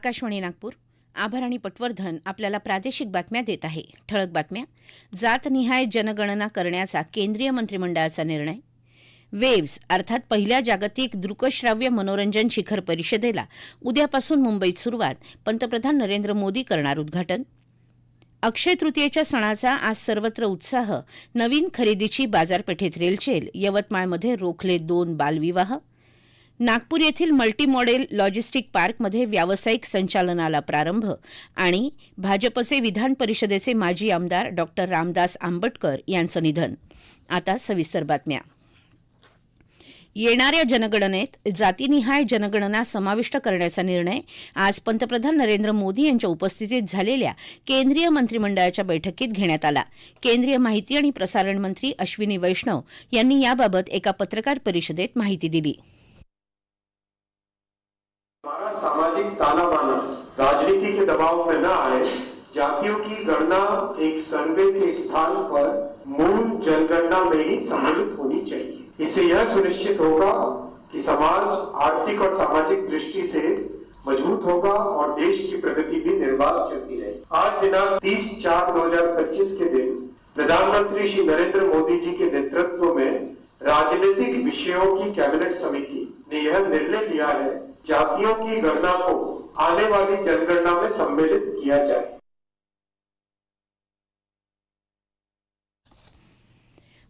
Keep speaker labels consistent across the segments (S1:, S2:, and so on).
S1: आकाशवाणी नागपूर आभार आणि पटवर्धन आपल्याला प्रादेशिक बातम्या देत आहे ठळक बातम्या जातनिहाय जनगणना करण्याचा केंद्रीय मंत्रिमंडळाचा निर्णय वेव्स अर्थात पहिल्या जागतिक दृकश्राव्य मनोरंजन शिखर परिषदेला उद्यापासून मुंबईत सुरुवात पंतप्रधान नरेंद्र मोदी करणार उद्घाटन अक्षय तृतीयेच्या सणाचा आज सर्वत्र उत्साह नवीन खरेदीची बाजारपेठेत रेलचेल यवतमाळमध्ये रोखले दोन बालविवाह नागपूर येथील मल्टी मॉडेल लॉजिस्टिक पार्कमध्ये व्यावसायिक संचालनाला प्रारंभ आणि भाजपचे विधान परिषदेचे माजी आमदार डॉक्टर रामदास आंबटकर यांचं निधन आता सविस्तर बातम्या येणाऱ्या जनगणनेत जातीनिहाय जनगणना समाविष्ट करण्याचा निर्णय आज पंतप्रधान नरेंद्र मोदी यांच्या उपस्थितीत झालेल्या केंद्रीय मंत्रिमंडळाच्या बैठकीत घेण्यात आला केंद्रीय माहिती आणि प्रसारण मंत्री अश्विनी वैष्णव यांनी याबाबत एका पत्रकार परिषदेत माहिती दिली
S2: आना बाना राजनीति के दबाव में न आए जातियों की गणना एक सर्वे के स्थान पर मूल जनगणना में ही सम्मिलित होनी चाहिए इससे यह सुनिश्चित होगा कि समाज आर्थिक और सामाजिक दृष्टि से मजबूत होगा और देश की प्रगति भी निर्बाध चलती रहेगी आज दिनांक तीस चार दो हजार पच्चीस के दिन प्रधानमंत्री श्री नरेंद्र मोदी जी के नेतृत्व में राजनीतिक विषयों की कैबिनेट समिति ने यह निर्णय लिया है जातियों की गणना को आने वाली जनगणना में सम्मिलित किया जाए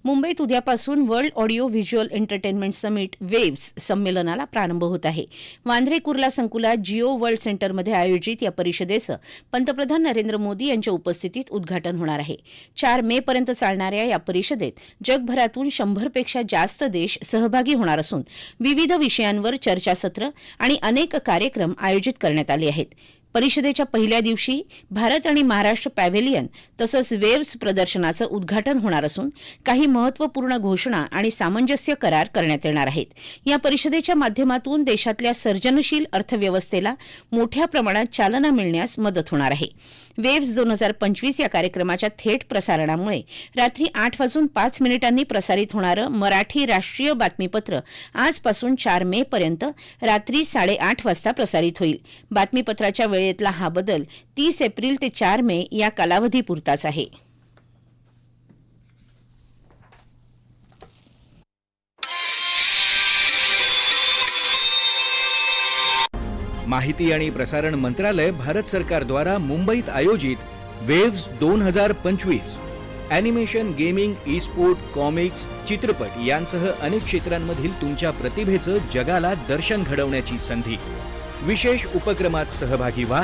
S1: मुंबईत उद्यापासून world audio visual entertainment summit waves संमेलनाला प्रारंभ होत आहे वांद्रे कुर्ला संकुलात जिओ वर्ल्ड सेंटरमध्ये आयोजित या परिषदेचं पंतप्रधान नरेंद्र मोदी यांच्या उपस्थितीत उद्घाटन होणार आहे चार मे पर्यंत चालणाऱ्या या परिषदेत जगभरातून शंभरपेक्षा जास्त देश सहभागी होणार असून विविध विषयांवर चर्चासत्र आणि अनेक कार्यक्रम आयोजित करण्यात आले आहेत परिषदेच्या पहिल्या दिवशी भारत आणि महाराष्ट्र पॅव्हेलियन तसंच वेव्स प्रदर्शनाचं उद्घाटन होणार असून काही महत्त्वपूर्ण घोषणा आणि सामंजस्य करार करण्यात येणार आहेत या परिषदेच्या माध्यमातून देशातल्या सर्जनशील अर्थव्यवस्थेला मोठ्या प्रमाणात चालना मिळण्यास मदत होणार आहे वेव्स दोन हजार पंचवीस या कार्यक्रमाच्या थेट प्रसारणामुळे रात्री आठ वाजून पाच मिनिटांनी प्रसारित होणारं मराठी राष्ट्रीय बातमीपत्र आजपासून चार मे पर्यंत रात्री साडेआठ वाजता प्रसारित होईल बातमीपत्राच्या वेळ वेळेतला हा बदल तीस एप्रिल ते चार मे या कालावधी पुरताच आहे
S3: माहिती आणि प्रसारण मंत्रालय भारत सरकार द्वारा मुंबईत आयोजित वेव्स दोन हजार पंचवीस animation gaming e sport comics चित्रपट यांसह अनेक क्षेत्रांमधील तुमच्या प्रतिभेचं जगाला दर्शन घडवण्याची संधी विशेष उपक्रमात सहभागी व्हा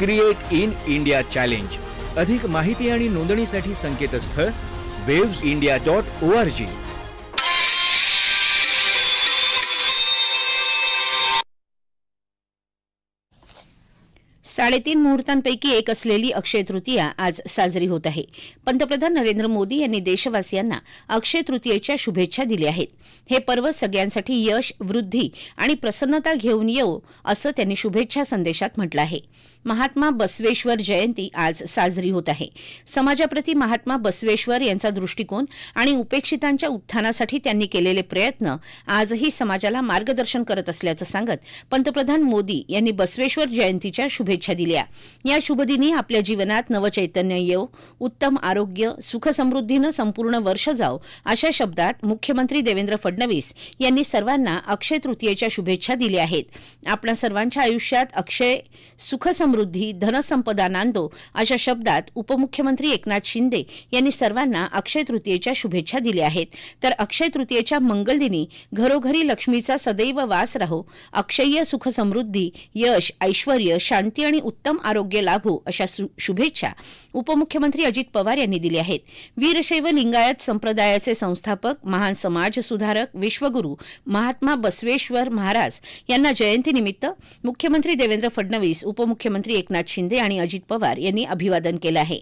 S3: क्रिएट इन इंडिया चॅलेंज अधिक माहिती आणि नोंदणीसाठी संकेतस्थळ waves India dot O R G
S1: साडेतीन मुहूर्तांपैकी एक असलेली अक्षय तृतीया आज साजरी होत आहे पंतप्रधान नरेंद्र मोदी यांनी देशवासियांना अक्षय तृतीयेच्या शुभेच्छा दिल्या आहेत हे पर्व सगळ्यांसाठी यश वृद्धी आणि प्रसन्नता घेऊन येऊ असं त्यांनी शुभेच्छा संदेशात म्हटलं आहे महात्मा बसवेश्वर जयंती आज साजरी होत आहे समाजाप्रती महात्मा बसवेश्वर यांचा दृष्टिकोन आणि उपेक्षितांच्या उत्थानासाठी त्यांनी केलेले प्रयत्न आजही समाजाला मार्गदर्शन करत असल्याचं सांगत पंतप्रधान मोदी यांनी बसवेश्वर जयंतीच्या शुभेच्छा दिल्या या शुभदिनी आपल्या जीवनात नवचैतन्य येव उत्तम आरोग्य सुखसमृद्धीनं संपूर्ण वर्ष जाव अशा शब्दात मुख्यमंत्री देवेंद्र फडणवीस यांनी सर्वांना अक्षय तृतीयेच्या शुभेच्छा दिल्या आहेत आपल्या सर्वांच्या आयुष्यात अक्षय सुखसम समृद्धी धनसंपदा नांदो अशा शब्दात उपमुख्यमंत्री एकनाथ शिंदे यांनी सर्वांना अक्षय तृतीयेच्या शुभेच्छा दिल्या आहेत तर अक्षय तृतीयेच्या मंगलदिनी घरोघरी लक्ष्मीचा सदैव वास राहो अक्षय्य सुख समृद्धी यश ऐश्वर शांती आणि उत्तम आरोग्य लाभो अशा शुभेच्छा उपमुख्यमंत्री अजित पवार यांनी दिल्या आहेत वीरशैव लिंगायत संप्रदायाचे संस्थापक महान समाज सुधारक विश्वगुरु महात्मा बसवेश्वर महाराज यांना जयंतीनिमित्त मुख्यमंत्री देवेंद्र फडणवीस उपमुख्यमंत्री मुख्यमंत्री एकनाथ शिंदे आणि अजित पवार यांनी अभिवादन केलं आहे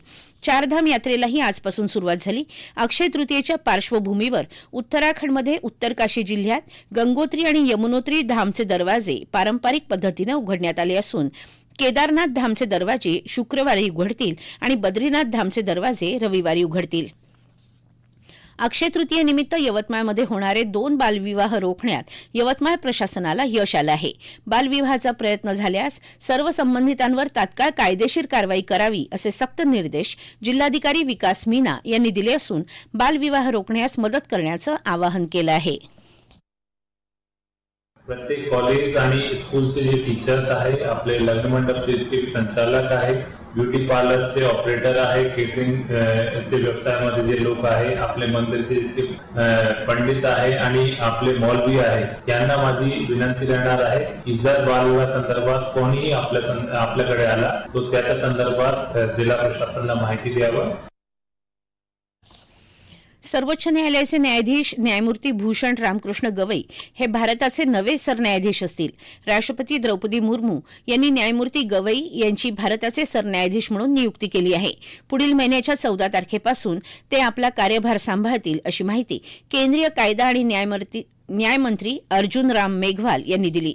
S1: चारधाम यात्रेलाही आजपासून सुरुवात झाली अक्षय तृतीयेच्या पार्श्वभूमीवर उत्तराखंडमध्ये उत्तरकाशी जिल्ह्यात गंगोत्री आणि यमुनोत्री धामचे दरवाजे पारंपरिक पद्धतीनं उघडण्यात आले असून केदारनाथ धामचे दरवाजे शुक्रवारी उघडतील आणि बद्रीनाथ धामचे दरवाजे रविवारी उघडतील अक्षय तृतीयेनिमित्त यवतमाळमध्ये होणारे दोन बालविवाह रोखण्यात यवतमाळ प्रशासनाला यश आलं आहे बालविवाहाचा प्रयत्न झाल्यास सर्व संबंधितांवर तात्काळ कायदेशीर कारवाई करावी असे सक्त निर्देश जिल्हाधिकारी विकास मीना यांनी दिले असून बालविवाह रोखण्यास मदत करण्याचं आवाहन केलं आहे
S4: प्रत्येक कॉलेज आणि स्कूलचे जे टीचर्स आहे आपले लग्न मंडपचे इतके संचालक आहेत ब्युटी पार्लरचे ऑपरेटर आहे केटरिंग चे व्यवसायामध्ये जे लोक आहे आपले मंदिरचे इतके पंडित आहे आणि आपले बी आहे यांना माझी विनंती राहणार आहे की जर बालविवाह संदर्भात कोणीही आपल्या आपल्याकडे आला तो त्याच्या संदर्भात जिल्हा प्रशासनाला माहिती द्यावं
S1: सर्वोच्च न्यायालयाचे न्यायाधीश न्यायमूर्ती भूषण रामकृष्ण गवई हे भारताचे नवे सरन्यायाधीश असतील राष्ट्रपती द्रौपदी मुर्मू यांनी न्यायमूर्ती गवई यांची भारताचे सरन्यायाधीश म्हणून नियुक्ती केली आहे पुढील महिन्याच्या चौदा तारखेपासून ते आपला कार्यभार सांभाळतील अशी माहिती केंद्रीय कायदा आणि न्यायमंत्री अर्जुन राम मेघवाल यांनी दिली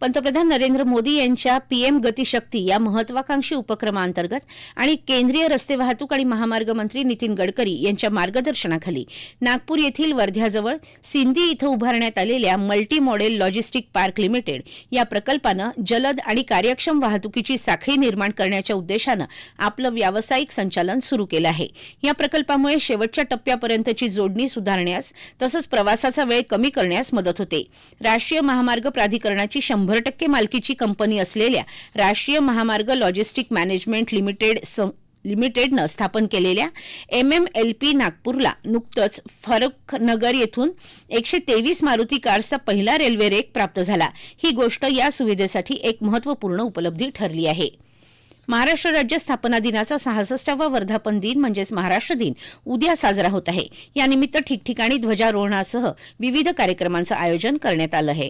S1: पंतप्रधान नरेंद्र मोदी यांच्या पीएम गतीशक्ती या महत्वाकांक्षी उपक्रमांतर्गत आणि केंद्रीय रस्ते वाहतूक आणि महामार्ग मंत्री नितीन गडकरी यांच्या मार्गदर्शनाखाली नागपूर येथील वर्ध्याजवळ सिंधी इथं उभारण्यात आलेल्या multi model logistic park limited या प्रकल्पानं जलद आणि कार्यक्षम वाहतुकीची साखळी निर्माण करण्याच्या उद्देशानं आपलं व्यावसायिक संचालन सुरू केलं आहे या प्रकल्पामुळे शेवटच्या टप्प्यापर्यंतची जोडणी सुधारण्यास तसंच प्रवासाचा वेळ कमी करण्यास मदत होते राष्ट्रीय महामार्ग प्राधिकरणाची शंभर शंभर टक्के मालकीची कंपनी असलेल्या राष्ट्रीय महामार्ग लॉजिस्टिक मॅनेजमेंट लिमिटेड लिमिटेडनं स्थापन केलेल्या एम एम एल पी नागपूरला नुकतंच फरकनगर येथून एकशे तेवीस मारुती कार्सचा पहिला रेल्वे रेक प्राप्त झाला ही गोष्ट या सुविधेसाठी एक महत्त्वपूर्ण उपलब्धी ठरली आहे महाराष्ट्र राज्य स्थापना दिनाचा सहासष्टावा वर्धापन दिन म्हणजेच महाराष्ट्र दिन उद्या साजरा होत आहे यानिमित्त ठिकठिकाणी ध्वजारोहणासह विविध कार्यक्रमांचं आयोजन करण्यात आलं आहे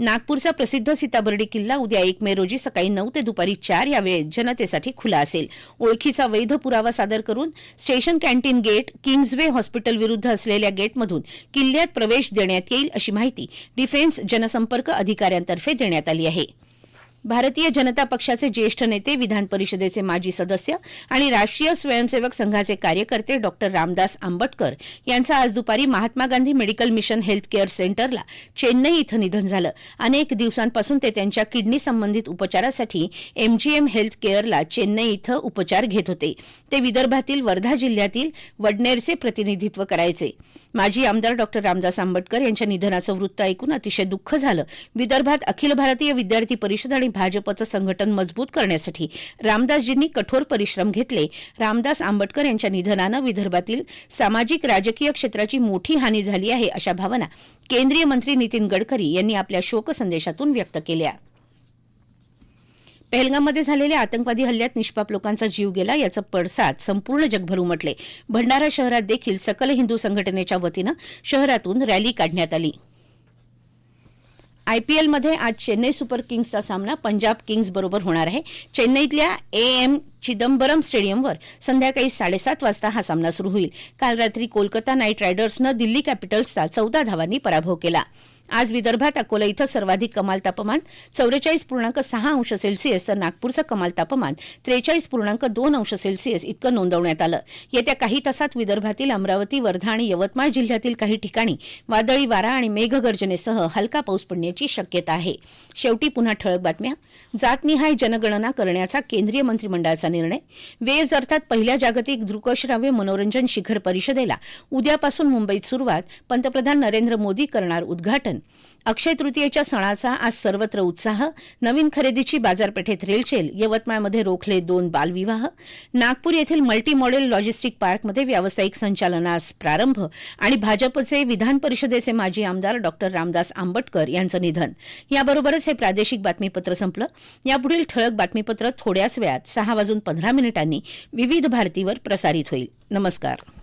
S1: नागपूरचा प्रसिद्ध सीताबर्डी किल्ला उद्या एक मे रोजी सकाळी नऊ ते दुपारी चार या वेळेत जनतेसाठी खुला असेल ओळखीचा वैध पुरावा सादर करून station canteen gate Kingsway hospital विरुद्ध असलेल्या गेटमधून किल्ल्यात प्रवेश देण्यात येईल अशी माहिती डिफेन्स जनसंपर्क अधिकाऱ्यांतर्फे देण्यात आली आहे भारतीय जनता पक्षाचे ज्येष्ठ नेते विधान परिषदेचे माजी सदस्य आणि राष्ट्रीय स्वयंसेवक संघाचे कार्यकर्ते डॉक्टर रामदास आंबटकर यांचं आज दुपारी Mahatma Gandhi medical mission health care सेंटरला चेन्नई इथं निधन झालं अनेक दिवसांपासून ते त्यांच्या किडनी संबंधित उपचारासाठी एमजीएम हेल्थ केअरला चेन्नई इथं उपचार घेत होते ते विदर्भातील वर्धा जिल्ह्यातील वडनेरचे प्रतिनिधित्व करायचे माजी आमदार डॉक्टर रामदास आंबटकर यांच्या निधनाचं वृत्त ऐकून अतिशय दुःख झालं विदर्भात अखिल भारतीय विद्यार्थी परिषद आणि भाजपचं संघटन मजबूत करण्यासाठी रामदासजींनी कठोर परिश्रम घेतले रामदास आंबेडकर यांच्या निधनानं विदर्भातील सामाजिक राजकीय क्षेत्राची मोठी हानी झाली आहे अशा भावना केंद्रीय मंत्री नितीन गडकरी यांनी आपल्या शोकसंदेशातून व्यक्त केल्या पहलगाममध्ये झालेल्या आतंकवादी हल्ल्यात निष्पाप लोकांचा जीव गेला याचं पडसाद संपूर्ण जगभर उमटले भंडारा शहरात देखील सकल हिंदू संघटनेच्या वतीनं शहरातून रॅली काढण्यात आली आयपीएल मध्ये आज चेन्नई सुपर किंग्सचा सामना पंजाब किंग्स बरोबर होणार आहे चेन्नईतल्या ए एम चिदंबरम स्टेडियमवर संध्याकाळी साडेसात वाजता हा सामना सुरू होईल काल रात्री कोलकाता नाईट रायडर्सनं दिल्ली कॅपिटल्सचा चौदा धावांनी पराभव केला आज विदर्भात अकोला इथं सर्वाधिक कमाल तापमान चौवेचाळीस पूर्णांक सहा अंश सेल्सिअस तर नागपूरचं कमाल तापमान त्रेचाळीस पूर्णांक दोन अंश सेल्सिअस इतकं नोंदवण्यात आलं येत्या काही तासात विदर्भातील अमरावती वर्धा आणि यवतमाळ जिल्ह्यातील काही ठिकाणी वादळी वारा आणि मेघगर्जनेसह हलका पाऊस पडण्याची शक्यता आहे शेवटी पुन्हा ठळक बातम्या जातनिहाय जनगणना करण्याचा केंद्रीय मंत्रिमंडळाचा निर्णय वेव्ज अर्थात पहिल्या जागतिक दृकश्राव्य मनोरंजन शिखर परिषदेला उद्यापासून मुंबईत सुरुवात पंतप्रधान नरेंद्र मोदी करणार उद्घाटन अक्षय तृतीयेच्या सणाचा आज सर्वत्र उत्साह नवीन खरेदीची बाजारपेठेत रेलचेल यवतमाळमध्ये रोखले दोन बालविवाह नागपूर येथील मल्टी मॉडेल लॉजिस्टिक पार्कमध्ये व्यावसायिक संचालनास प्रारंभ आणि भाजपचे विधान परिषदेचे माजी आमदार डॉक्टर रामदास आंबटकर यांचं निधन याबरोबरच हे प्रादेशिक बातमीपत्र संपलं यापुढील ठळक बातमीपत्र थोड्याच वेळात सहा वाजून पंधरा मिनिटांनी विविध भारतीवर प्रसारित होईल नमस्कार